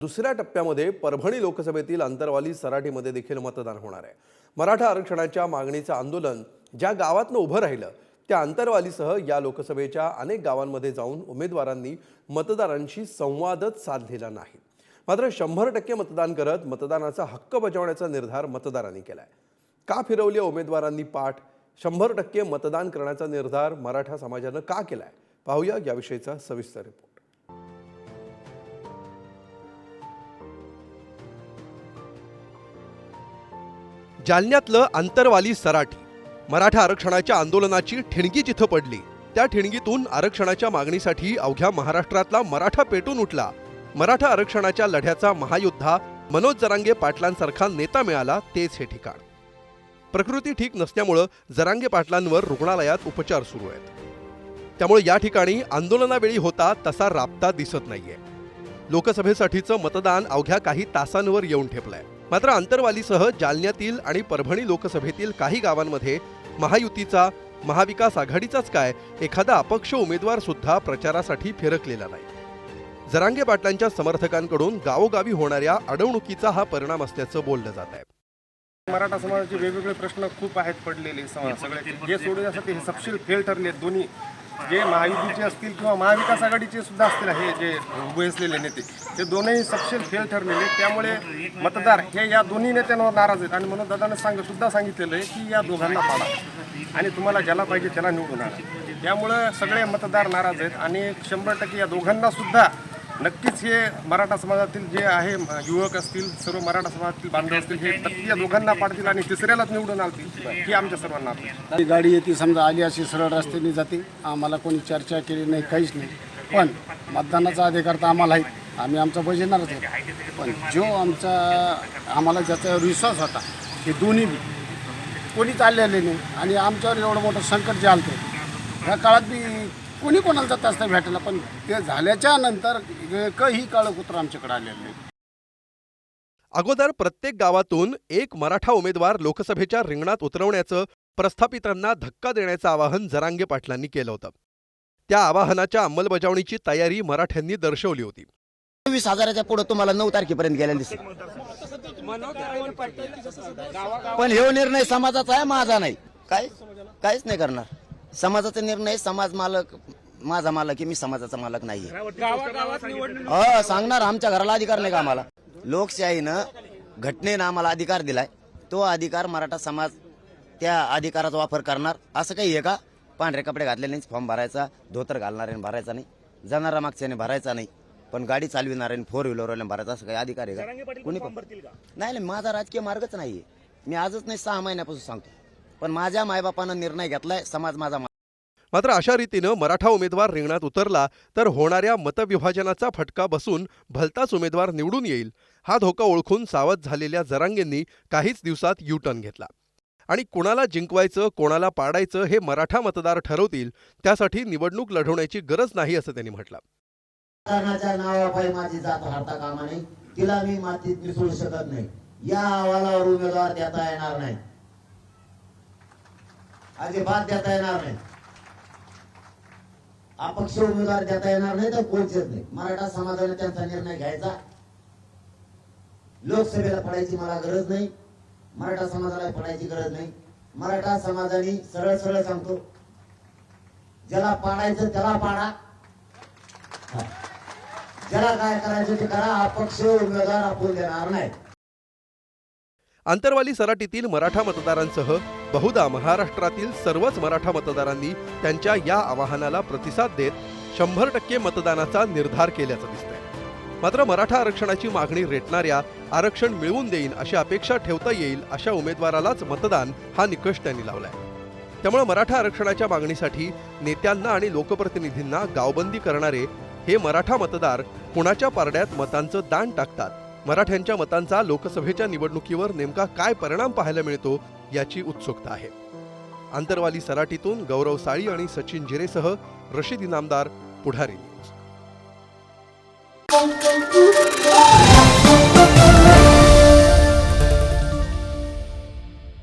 दुसऱ्या टप्प्यामध्ये परभणी लोकसभेतील अंतरवाली सराठीमध्ये देखील मतदान होणार आहे. मराठा आरक्षणाच्या मागणीचं आंदोलन ज्या गावातनं उभं राहिलं त्या अंतरवालीसह या लोकसभेच्या अनेक गावांमध्ये जाऊन उमेदवारांनी मतदारांशी संवादच साधलेला नाही. मात्र शंभर टक्के मतदान करत मतदानाचा हक्क बजावण्याचा निर्धार मतदारांनी केला आहे का फिरवली उमेदवारांनी पाठ? शंभर टक्के मतदान करण्याचा निर्धार मराठा समाजानं का केला आहे पाहूया याविषयीचा सविस्तर रिपोर्ट जालन्यातलं आंतरवाली सराठी. मराठा आरक्षणाच्या आंदोलनाची ठिणगी जिथं पडली त्या ठिणगीतून आरक्षणाच्या मागणीसाठी अवघ्या महाराष्ट्रातला मराठा पेटून उठला. मराठा आरक्षणाच्या लढ्याचा महायुद्धा मनोज जरांगे पाटलांसारखा नेता मिळाला तेच हे ठिकाण. प्रकृती ठीक नसल्यामुळं जरांगे पाटलांवर रुग्णालयात उपचार सुरू आहेत. त्यामुळे या ठिकाणी आंदोलनावेळी होता तसा राबता दिसत नाहीये. लोकसभेसाठीचं मतदान अवघ्या काही तासांवर येऊन ठेपलंय. मात्र आंतरवालीसह जालन्यातील आणि परभणी लोकसभेतील काही गावांमध्ये महायुतीचा महाविकास आघाडीचाच काय एखादा अपक्ष उमेदवार सुद्धा प्रचारासाठी फिरकलेला नाही. जरांगे पाटलांच्या समर्थकांकडून गावोगावी होणाऱ्या अडवणुकीचा हा परिणाम असल्याचं बोललं जात आहे. मराठा समाजाचे वेगवेगळे प्रश्न खूप आहेत पडलेले. सगळे जे सोडवण्यासाठी हे सपशील फेल ठरले दोन्ही. जे महायुतीचे असतील किंवा महाविकास आघाडीचे सुद्धा असतील हे जे उभे असलेले नेते ते दोनही सपशेल फेल ठरलेले त्यामुळे मतदार हे या दोन्ही नेत्यांवर नाराज आहेत. आणि म्हणून दादानं सांग सुद्धा सांगितलेलं आहे की या दोघांना पाडा. आणि तुम्हाला ज्याला पाहिजे त्याला निवडून आणा. त्यामुळं सगळे मतदार नाराज आहेत. आणि शंभर टक्के या दोघांना सुद्धा नक्कीच हे मराठा समाजातील जे आहे युवक असतील सर्व मराठा समाजातील बांधव असतील हे नक्की या दोघांना पाडतील आणि तिसऱ्यालाच निवडून आणतील. ही आमच्या सर्वांना ती गाडी येते समजा आली अशी सरळ रस्त्याने जाते. आम्हाला कोणी चर्चा केली नाही काहीच नाही. पण मतदानाचा अधिकार तर आम्हाला आहे. आम्ही आमचा बजावणारच आहे पण जो आमचा आम्हाला ज्याचा विश्वास होता हे दोन्ही बी कोणीच आलेले नाही. आणि आमच्यावर एवढं मोठं संकट जे आलं होतं ह्या काळात बी कोणी कोणाला जात असतं भेटायला? पण ते झाल्याच्यानंतर एकही काळं कुत्र आमच्याकडे आलेलं नाही. अगोदर प्रत्येक गावातून एक मराठा उमेदवार लोकसभेच्या रिंगणात उतरवण्याचं प्रस्थापितांना धक्का देण्याचं आवाहन जरांगे पाटलांनी केलं होतं. त्या आवाहनाच्या अंमलबजावणीची तयारी मराठ्यांनी दर्शवली होती. वीस हजाराच्या पुढे तुम्हाला नऊ तारखेपर्यंत गेलेला दिसेल पण हे निर्णय समाजाचा आहे माझा नाही. काय? काहीच नाही करणार. समाजाचा निर्णय समाज मालक माझा मालक आहे मी समाजाचा मालक नाहीये. हो सांगणार आमच्या घराला अधिकार नाही का आम्हाला? लोकशाहीनं घटनेनं आम्हाला अधिकार दिलाय. तो अधिकार मराठा समाज त्या अधिकाराचा वापर करणार. असं काही आहे का? पांढरे कपडे घातलेले फॉर्म भरायचा धोतर घालणाऱ्याने भरायचा नाही. जाणारा मागच्याने भरायचा नाही पण गाडी चालविणाऱ्याने फोर व्हीलरवाल्याने भरायचा असं काही अधिकार आहे का? कुणी पण. नाही नाही माझा राजकीय मार्गच नाहीये. मी आजच नाही सहा महिन्यापासून सांगतो. पण माझ्या मायबापानं निर्णय घेतलाय समाज माझा मा- मात्र अशा रीतीनं मराठा उमेदवार रिंगणात उतरला तर होणाऱ्या मतविभाजनाचा फटका बसून भलताच उमेदवार निवडून येईल. हा धोका ओळखून सावध झालेल्या जरांगेंनी काहीच दिवसात युटर्न घेतला. आणि कुणाला जिंकवायचं कोणाला पाडायचं हे मराठा मतदार ठरवतील त्यासाठी निवडणूक लढवण्याची गरज नाही असं त्यांनी म्हटलं. माझी जात हरता कामा नाही तिला मी मातीत मिसळू शकत नाही. या अहवालावर उमेदवार देता येणार नाही अजिबात देता येणार नाही. अपक्ष उमेदवार देता येणार नाही तर कोणतेच नाही मराठा समाजाने त्यांचा निर्णय घ्यायचा. लोकसभेला पडायची मला गरज नाही. मराठा समाजाला पडायची गरज नाही. मराठा समाजाने सरळ सरळ सांगतो ज्याला पाडायचं त्याला पाडा. ज्याला काय करायचं ते करा. अपक्ष उमेदवार आपण देणार नाही. आंतरवाली सराटीतील मराठा मतदारांसह बहुधा महाराष्ट्रातील सर्वच मराठा मतदारांनी त्यांच्या या आवाहनाला प्रतिसाद देत शंभर टक्के मतदानाचा निर्धार केल्याचं दिसतंय. मात्र मराठा आरक्षणाची मागणी रेटणाऱ्या आरक्षण मिळवून देईन अशी अपेक्षा ठेवता येईल अशा उमेदवारालाच मतदान हा निकष त्यांनी लावलाय. त्यामुळे मराठा आरक्षणाच्या मागणीसाठी नेत्यांना आणि लोकप्रतिनिधींना गावबंदी करणारे हे मराठा मतदार कुणाच्या पारड्यात मतांचं दान टाकतात? मराठ्यांच्या मतांचा लोकसभेच्या निवडणुकीवर नेमका काय परिणाम पाहायला मिळतो याची उत्सुकता आहे. आंतरवाली सराटीतून गौरव साळी आणि सचिन जिरेसह रशीद इनामदार पुढारी न्यूज.